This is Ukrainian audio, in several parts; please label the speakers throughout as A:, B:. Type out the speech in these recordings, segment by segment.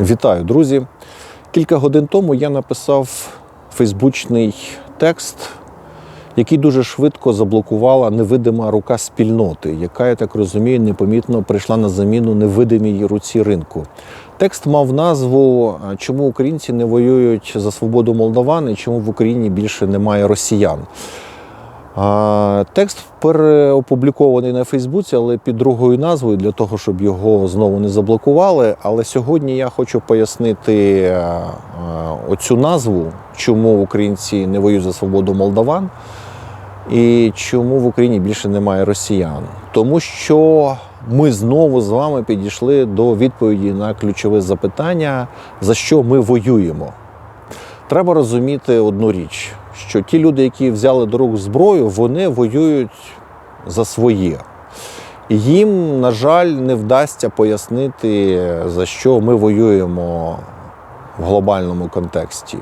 A: Вітаю, друзі! Кілька годин тому я написав фейсбучний текст, який дуже швидко заблокувала невидима рука спільноти, яка, я так розумію, непомітно прийшла на заміну невидимій руці ринку. Текст мав назву Чому українці не воюють за свободу Молдаван і чому в Україні більше немає росіян. Текст переопублікований на Фейсбуці, але під другою назвою для того, щоб його знову не заблокували. Але сьогодні я хочу пояснити е, е, оцю назву, чому українці не воюють за свободу Молдаван і чому в Україні більше немає росіян. Тому що ми знову з вами підійшли до відповіді на ключове запитання, за що ми воюємо. Треба розуміти одну річ, що ті люди, які взяли до рук зброю, вони воюють за своє. І їм, на жаль, не вдасться пояснити, за що ми воюємо в глобальному контексті.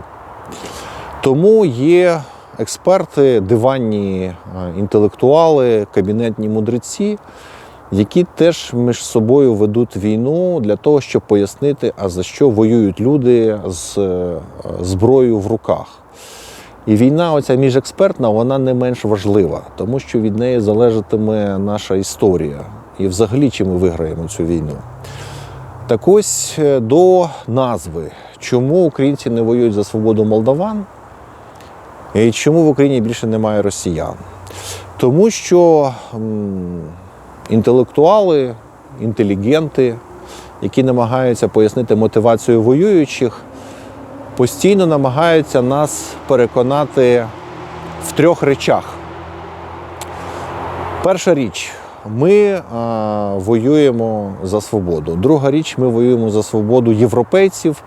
A: Тому є експерти, диванні е, інтелектуали, кабінетні мудреці, які теж між собою ведуть війну для того, щоб пояснити, а за що воюють люди з е, зброєю в руках. І війна, оця міжекспертна, вона не менш важлива, тому що від неї залежатиме наша історія і взагалі чи ми виграємо цю війну. Так ось е, до назви, чому українці не воюють за свободу молдаван, і чому в Україні більше немає росіян? Тому що м, інтелектуали, інтелігенти, які намагаються пояснити мотивацію воюючих, постійно намагаються нас переконати в трьох речах. Перша річ, ми а, воюємо за свободу. Друга річ, ми воюємо за свободу європейців.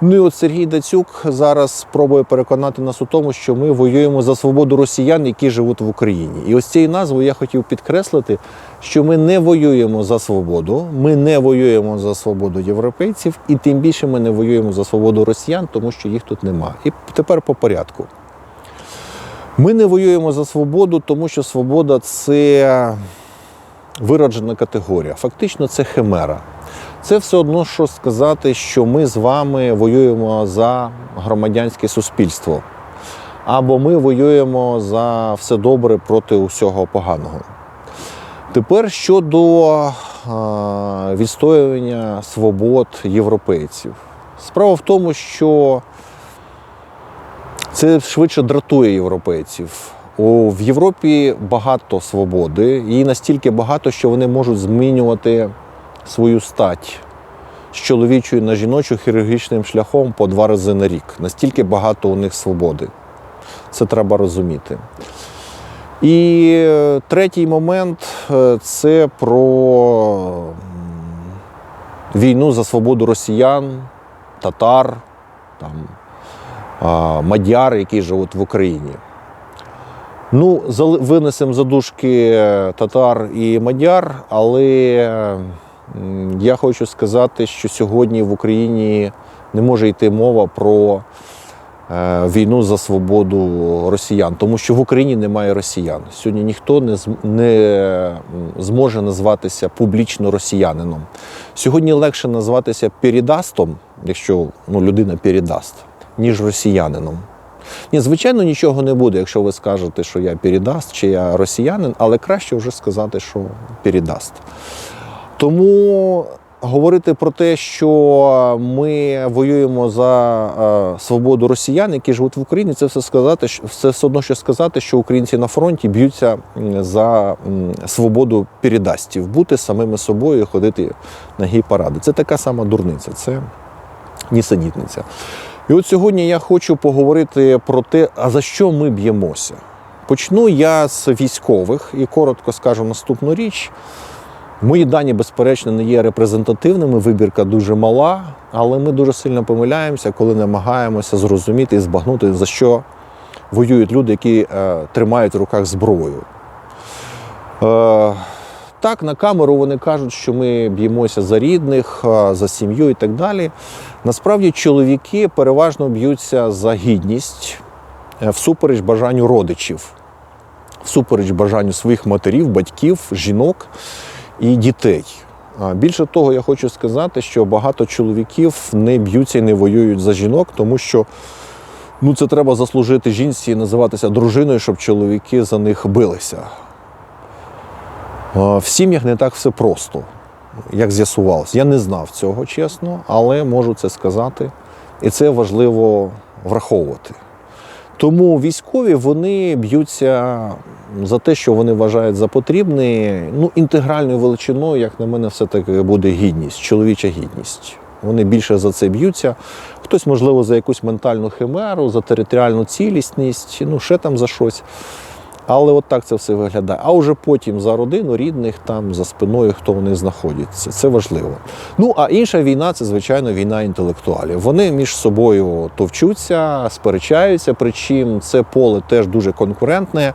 A: Ну і от Сергій Дацюк зараз спробує переконати нас у тому, що ми воюємо за свободу росіян, які живуть в Україні. І ось цією назвою я хотів підкреслити, що ми не воюємо за свободу, ми не воюємо за свободу європейців, і тим більше ми не воюємо за свободу росіян, тому що їх тут нема. І тепер по порядку. Ми не воюємо за свободу, тому що свобода це вироджена категорія. Фактично, це химера. Це все одно, що сказати, що ми з вами воюємо за громадянське суспільство, або ми воюємо за все добре проти усього поганого. Тепер щодо відстоювання свобод європейців. Справа в тому, що це швидше дратує європейців. У, в Європі багато свободи, її настільки багато, що вони можуть змінювати свою стать з чоловічої на жіночу хірургічним шляхом по два рази на рік. Настільки багато у них свободи. Це треба розуміти. І е, третій момент це про війну за свободу росіян, татар, там, мадяр, які живуть в Україні. Ну, винесемо задушки татар і мадяр, але я хочу сказати, що сьогодні в Україні не може йти мова про е, війну за свободу росіян, тому що в Україні немає росіян. Сьогодні ніхто не, не зможе назватися публічно росіянином. Сьогодні легше назватися передастом, якщо ну, людина передаст, ніж росіянином. Ні, звичайно, нічого не буде, якщо ви скажете, що я передаст чи я росіянин, але краще вже сказати, що передаст. Тому говорити про те, що ми воюємо за е, свободу росіян, які живуть в Україні, це все сказати, все одно, що сказати, що українці на фронті б'ються за свободу передастів, бути самими собою і ходити на гей-паради. Це така сама дурниця, це нісенітниця. І от сьогодні я хочу поговорити про те, а за що ми б'ємося. Почну я з військових і коротко скажу наступну річ. Мої дані, безперечно, не є репрезентативними, вибірка дуже мала, але ми дуже сильно помиляємося, коли намагаємося зрозуміти і збагнути, за що воюють люди, які е, тримають в руках зброю. Е, так, на камеру вони кажуть, що ми б'ємося за рідних, е, за сім'ю і так далі. Насправді чоловіки переважно б'ються за гідність е, всупереч бажанню родичів, всупереч бажанню своїх матерів, батьків, жінок і дітей. Більше того, я хочу сказати, що багато чоловіків не б'ються і не воюють за жінок, тому що ну, це треба заслужити жінці і називатися дружиною, щоб чоловіки за них билися. В сім'ях не так все просто, як з'ясувалося. Я не знав цього, чесно, але можу це сказати. І це важливо враховувати. Тому військові вони б'ються за те, що вони вважають за потрібне. Ну, інтегральною величиною, як на мене, все-таки буде гідність, чоловіча гідність. Вони більше за це б'ються. Хтось, можливо, за якусь ментальну химеру, за територіальну цілісність, ну ще там за щось. Але от так це все виглядає. А вже потім за родину, рідних, там за спиною, хто вони знаходяться. Це важливо. Ну а інша війна це, звичайно, війна інтелектуалів. Вони між собою товчуться, сперечаються, причим це поле теж дуже конкурентне.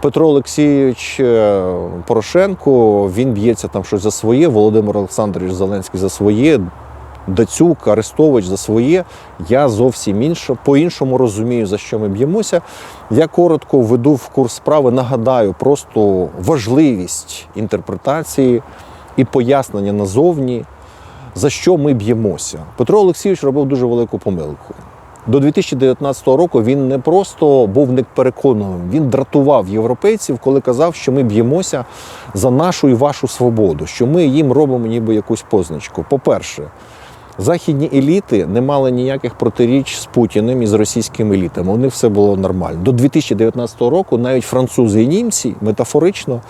A: Петро Олексійович е, Порошенко він б'ється там щось за своє, Володимир Олександрович Зеленський за своє. Дацюк, Арестович за своє. Я зовсім інше, по-іншому розумію, за що ми б'ємося. Я коротко введу в курс справи, нагадаю просто важливість інтерпретації і пояснення назовні, за що ми б'ємося. Петро Олексійович робив дуже велику помилку. До 2019 року він не просто був непереконаним, він дратував європейців, коли казав, що ми б'ємося за нашу і вашу свободу, що ми їм робимо ніби якусь позначку. По-перше, західні еліти не мали ніяких протиріч з Путіним і з російськими елітами. У них все було нормально. До 2019 року навіть французи і німці метафорично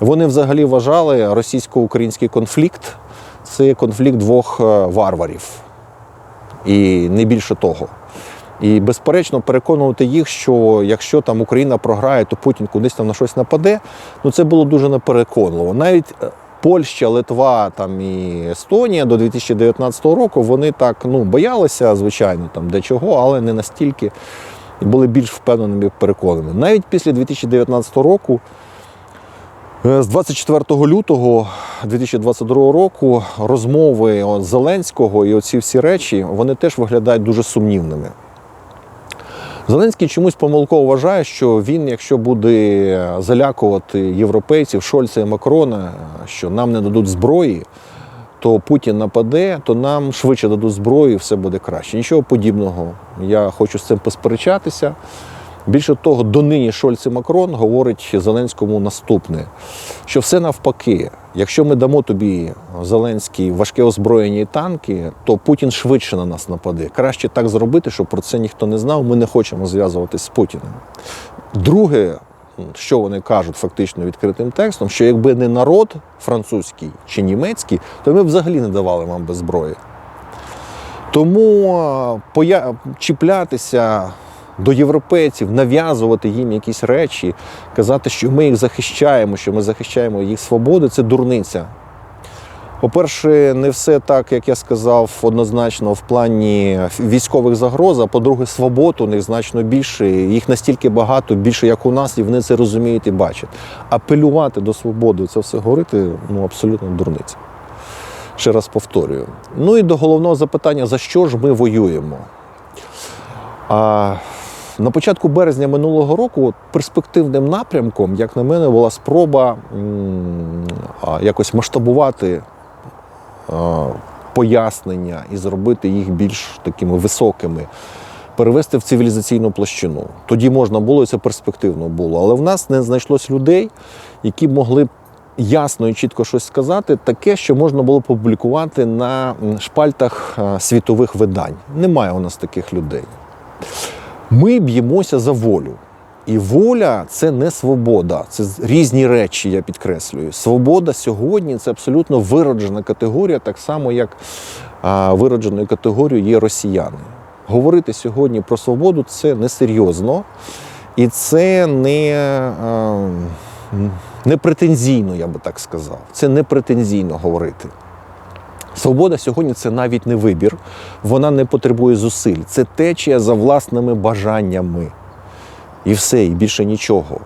A: вони взагалі вважали російсько-український конфлікт це конфлікт двох е, варварів. І не більше того. І безперечно переконувати їх, що якщо там Україна програє, то Путін кудись там на щось нападе. Ну це було дуже непереконливо. Навіть е, Польща, Литва там і Естонія до 2019 року вони так ну боялися, звичайно, там де чого, але не настільки були більш впевненими переконаними. Навіть після 2019 року. Е, З 24 лютого 2022 року розмови Зеленського і оці всі речі вони теж виглядають дуже сумнівними. Зеленський чомусь помилково вважає, що він, якщо буде залякувати європейців, Шольца і Макрона, що нам не дадуть зброї, то Путін нападе, то нам швидше дадуть зброю і все буде краще. Нічого подібного. Я хочу з цим посперечатися. Більше того, донині Шольц і Макрон говорить Зеленському наступне: що все навпаки, якщо ми дамо тобі Зеленський важке озброєння і танки, то Путін швидше на нас нападе. Краще так зробити, щоб про це ніхто не знав. Ми не хочемо зв'язуватись з Путіним. Друге, що вони кажуть фактично відкритим текстом, що якби не народ французький чи німецький, то ми б взагалі не давали вам без зброї. Тому поя... чіплятися до європейців, нав'язувати їм якісь речі, казати, що ми їх захищаємо, що ми захищаємо їх свободи, це дурниця. По-перше, не все так, як я сказав, однозначно в плані військових загроз. А по-друге, свобод у них значно більше. Їх настільки багато, більше як у нас, і вони це розуміють і бачать. Апелювати до свободи, це все говорити ну, абсолютно дурниця. Ще раз повторюю. Ну і до головного запитання: за що ж ми воюємо? А, на початку березня минулого року перспективним напрямком, як на мене, була спроба якось масштабувати пояснення і зробити їх більш такими високими, перевести в цивілізаційну площину. Тоді можна було і це перспективно було. Але в нас не знайшлось людей, які могли б ясно і чітко щось сказати, таке, що можна було публікувати на шпальтах світових видань. Немає у нас таких людей. Ми б'ємося за волю. І воля це не свобода, це різні речі, я підкреслюю. Свобода сьогодні це абсолютно вироджена категорія, так само як виродженою категорією є росіяни. Говорити сьогодні про свободу це несерйозно і це не, не претензійно, я би так сказав. Це не претензійно говорити. Свобода сьогодні це навіть не вибір, вона не потребує зусиль. Це течія за власними бажаннями. І все, і більше нічого.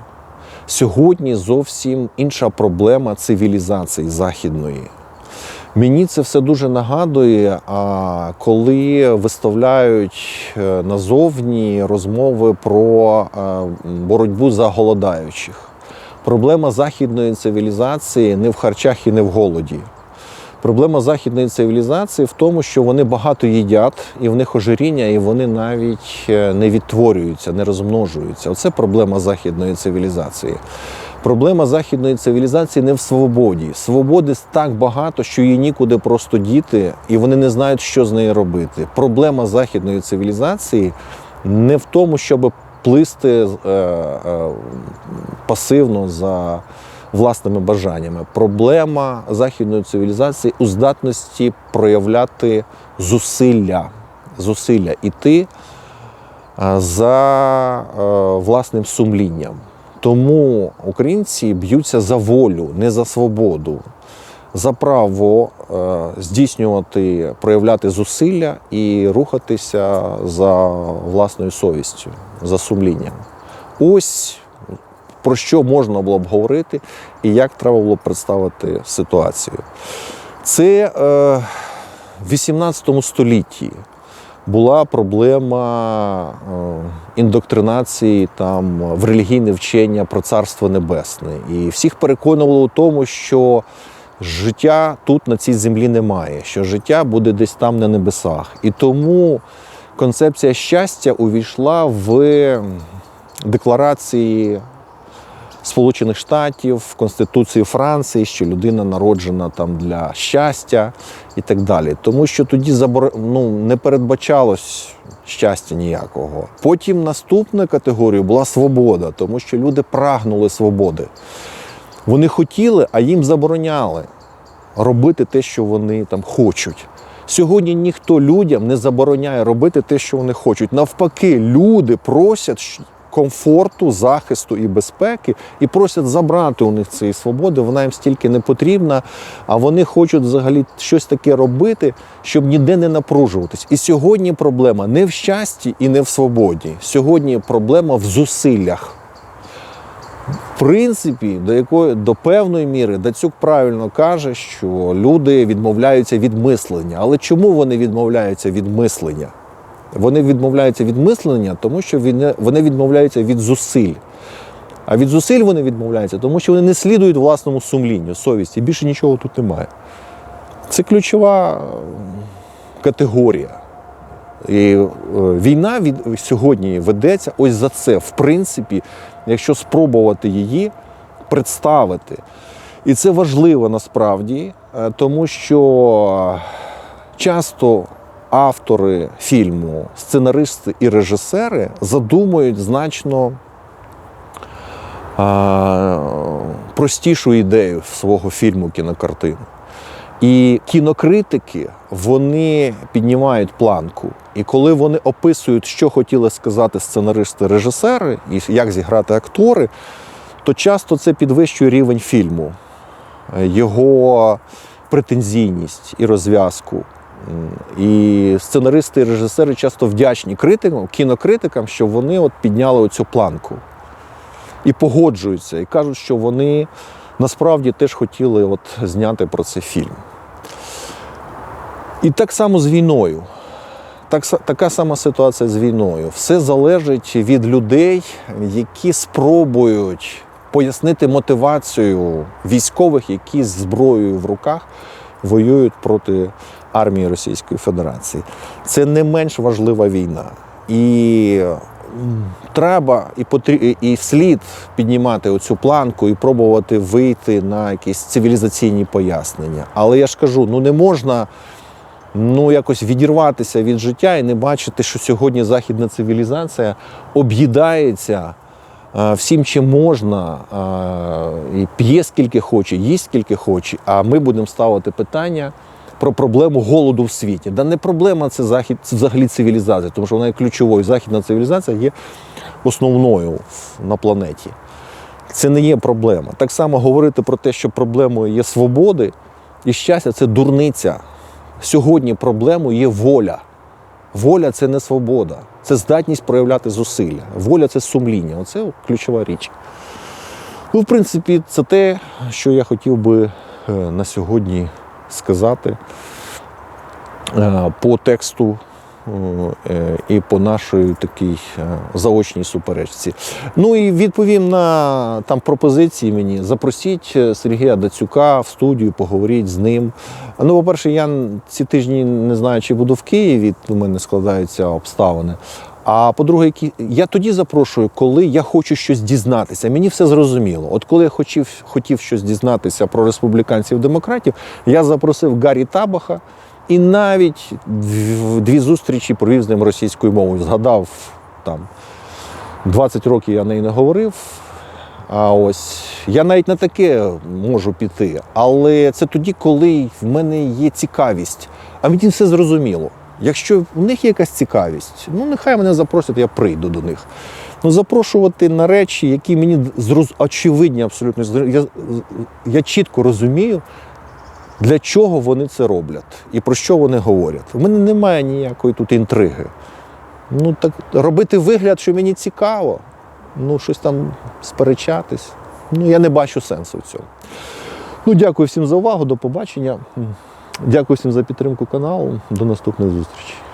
A: Сьогодні зовсім інша проблема цивілізації західної. Мені це все дуже нагадує, коли виставляють е, назовні розмови про е, боротьбу за голодаючих. Проблема західної цивілізації не в харчах і не в голоді. Проблема західної цивілізації в тому, що вони багато їдять, і в них ожиріння, і вони навіть е, не відтворюються, не розмножуються. Оце проблема західної цивілізації. Проблема західної цивілізації не в свободі. Свободи так багато, що її нікуди просто діти, і вони не знають, що з нею робити. Проблема західної цивілізації не в тому, щоб плисти е, е, пасивно за власними бажаннями. Проблема західної цивілізації у здатності проявляти зусилля, зусилля іти е, за е, власним сумлінням. Тому українці б'ються за волю, не за свободу, за право е, здійснювати, проявляти зусилля і рухатися за власною совістю, за сумлінням. Ось про що можна було б говорити і як треба було б представити ситуацію. Це е, в 18 столітті була проблема е, індоктринації там, в релігійне вчення про Царство Небесне. І всіх переконувало у тому, що життя тут на цій землі немає, що життя буде десь там на небесах. І тому концепція щастя увійшла в декларації Сполучених Штатів, Конституції Франції, що людина народжена там для щастя і так далі. Тому що тоді забор... ну, не передбачалось щастя ніякого. Потім наступна категорія була свобода, тому що люди прагнули свободи. Вони хотіли, а їм забороняли робити те, що вони там хочуть. Сьогодні ніхто людям не забороняє робити те, що вони хочуть. Навпаки, люди просять комфорту, захисту і безпеки і просять забрати у них цієї свободи. Вона їм стільки не потрібна, а вони хочуть взагалі щось таке робити, щоб ніде не напружуватись. І сьогодні проблема не в щасті і не в свободі. Сьогодні проблема в зусиллях. В принципі, до якої до певної міри Дацюк правильно каже, що люди відмовляються від мислення. Але чому вони відмовляються від мислення? Вони відмовляються від мислення, тому що вони відмовляються від зусиль. А від зусиль вони відмовляються, тому що вони не слідують власному сумлінню, совісті. Більше нічого тут немає. Це ключова категорія. І е, війна від сьогодні ведеться ось за це. В принципі, якщо спробувати її представити. І це важливо насправді, е, тому що часто автори фільму, сценаристи і режисери задумують значно а, простішу ідею свого фільму кінокартини. І кінокритики вони піднімають планку. І коли вони описують, що хотіли сказати сценаристи, режисери, і як зіграти актори, то часто це підвищує рівень фільму, е, його претензійність і розв'язку. І сценаристи і режисери часто вдячні критикам, кінокритикам, що вони от підняли оцю планку і погоджуються, і кажуть, що вони насправді теж хотіли от зняти про це фільм. І так само з війною. Так, така сама ситуація з війною. Все залежить від людей, які спробують пояснити мотивацію військових, які з зброєю в руках воюють проти армії Російської Федерації. Це не менш важлива війна. І треба і потрі... і слід піднімати оцю планку і пробувати вийти на якісь цивілізаційні пояснення. Але я ж кажу, ну не можна ну, якось відірватися від життя і не бачити, що сьогодні західна цивілізація об'їдається е, всім, чим можна, е, і п'є скільки хоче, їсть скільки хоче. А ми будемо ставити питання про проблему голоду в світі. Да не проблема це захід, це взагалі цивілізація, тому що вона є ключовою. Західна цивілізація є основною на планеті. Це не є проблема. Так само говорити про те, що проблемою є свободи і щастя це дурниця. Сьогодні проблемою є воля. Воля це не свобода, це здатність проявляти зусилля. Воля це сумління. Оце ключова річ. Ну, в принципі, це те, що я хотів би е, на сьогодні сказати е, по тексту е, і по нашій такій е, заочній суперечці. Ну і відповім на там пропозиції мені. Запросіть Сергія Дацюка в студію, поговоріть з ним. Ну, по-перше, я ці тижні не знаю, чи буду в Києві, у мене складаються обставини. А по-друге, я тоді запрошую, коли я хочу щось дізнатися. Мені все зрозуміло. От коли я хотів, хотів щось дізнатися про республіканців демократів, я запросив Гаррі Табаха і навіть дві зустрічі провів з ним російською мовою. Згадав там 20 років я неї не говорив. А ось я навіть на таке можу піти. Але це тоді, коли в мене є цікавість. А мені все зрозуміло. Якщо в них є якась цікавість, ну нехай мене запросять, я прийду до них. Ну, запрошувати на речі, які мені зроз... очевидні абсолютно. Я, я чітко розумію, для чого вони це роблять і про що вони говорять. У мене немає ніякої тут інтриги. Ну так робити вигляд, що мені цікаво, ну щось там сперечатись. Ну я не бачу сенсу в цьому. Ну, дякую всім за увагу, до побачення. Дякую всім за підтримку каналу. До наступних зустрічей.